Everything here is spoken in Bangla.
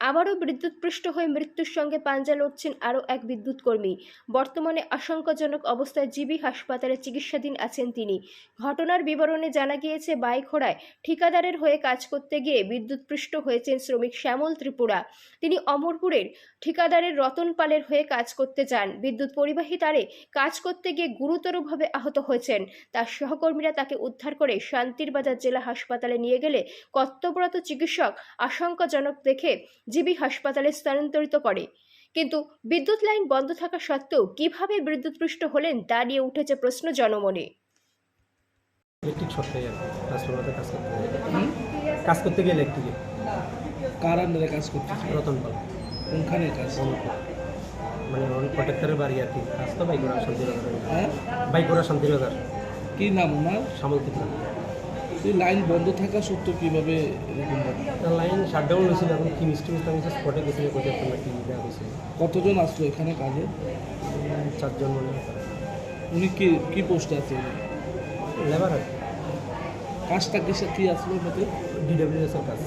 আবারও বিদ্যুৎপৃষ্ট হয়ে মৃত্যুর সঙ্গে পাঞ্জা লড়ছেন আরও এক বিদ্যুৎ কর্মী বর্তমানে আশঙ্কাজনক অবস্থায় জিবি হাসপাতালে চিকিৎসাধীন আছেন তিনি। ঘটনার বিবরণে জানা গিয়েছে বাইখোড়ায় ঠিকাদারের হয়ে কাজ করতে গিয়ে বিদ্যুৎপৃষ্ট হয়েছেন শ্রমিক শ্যামল ত্রিপুরা। তিনি অমরপুরের ঠিকাদারের রতন পালের হয়ে কাজ করতে যান। বিদ্যুৎ পরিবাহী তারে কাজ করতে গিয়ে গুরুতরভাবে আহত হয়েছেন। তার সহকর্মীরা তাকে উদ্ধার করে শান্তির বাজার জেলা হাসপাতালে নিয়ে গেলে কর্তব্যরত চিকিৎসক আশঙ্কাজনক দেখে জিবি হাসপাতালে স্থানান্তরিত করে। কিন্তু বিদ্যুৎ লাইন বন্ধ থাকা সত্ত্বেও কীভাবে বিদ্যুৎপৃষ্ট হলেন তা নিয়ে উঠেছে প্রশ্ন জনমনে। ইলেকট্রিক ট্রান্সফরমারতে কাজ করতে কাজ করতে গিয়ে। ইলেকট্রিকে কার আন্ডারে কাজ রতন পাল কোনখানে কাজ? মানে প্রোটেক্টরের বাড়ি আর কি। কাজ তো বাইকোড়া শান্তিবাজার হ্যাঁ? শান্তিবাজার কি নাম ওনার? সামল ত্রিপুরা এই লাইন বন্ধ থাকা সত্ত্বেও কীভাবে এরকম লাইন শাটডাউন হয়েছিল এখন কি মিষ্টি মিষ্টি আমি স্পটে গেছিল কোথায় একটা কি দেওয়া হয়েছিল কতজন আসলো এখানে কাজে? চারজন মনে উনি কি কী পোস্টে আছে। লেবার কাজটা কিসে কি আসলো ওনাদের ডিডাব্লিউএসের কাজ।